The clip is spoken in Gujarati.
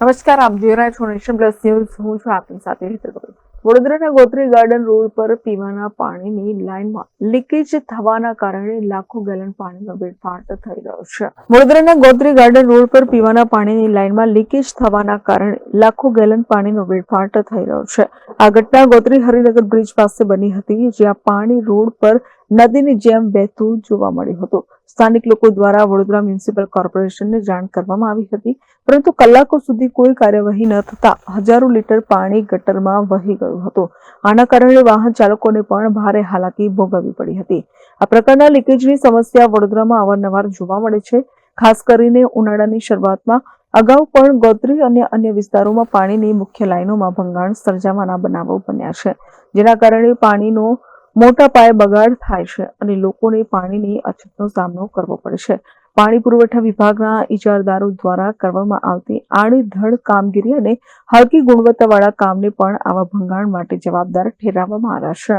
નમસ્કાર આપ જોઈ રહ્યા છો નેશન પ્લસ ન્યૂઝ. હું છું આપની સાથે હેતલ વડોદરાના ગોત્રી ગાર્ડન રોડ પર પીવાના પાણીની લાઇનમાં લીકેજ થવાના કારણે લાખો ગેલન પાણીનો વેડફાટ થઈ રહ્યો છે. વડોદરાના ગોત્રી ગાર્ડન રોડ પર પીવાના પાણીની લાઇનમાં લીકેજ થવાના કારણે લાખો ગેલન પાણીનો વેડફાટ થઈ રહ્યો છે. આ ઘટના ગોત્રી હરિનગર બ્રિજ પાસે બની હતી, જ્યાં પાણી રોડ પર નદીની જેમ વહેતું જોવા મળ્યું હતું. સ્થાનિક લોકો દ્વારા વડોદરા મ્યુનિસિપલ કોર્પોરેશનને જાણ કરવામાં આવી હતી, પરંતુ કલાકો સુધી કોઈ કાર્યવાહી ન થતા હજારો લીટર પાણી ગટરમાં વહી ગયું હતું. આના કારણે વાહન ચાલકોને પણ ભારે હાલાકી ભોગવવી પડી હતી. આ પ્રકારના લીકેજની સમસ્યા વડોદરામાં અવારનવાર જોવા મળે છે. ખાસ કરીને ઉનાળાની શરૂઆતમાં અગાઉ પણ ગોત્રી અને અન્ય વિસ્તારોમાં પાણીની મુખ્ય લાઈનોમાં ભંગાણ સર્જાવાના બનાવો બન્યા છે, જેના કારણે પાણીનો મોટા પાયે બગાડ થાય છે અને લોકોને પાણીની અછતનો સામનો કરવો પડે છે. પાણી પુરવઠા વિભાગના ઇજારદારો દ્વારા કરવામાં આવતી આડેધડ કામગીરી અને હલકી ગુણવત્તાવાળા કામને પણ આવા ભંગાણ માટે જવાબદાર ઠેરવવામાં આવ્યા છે.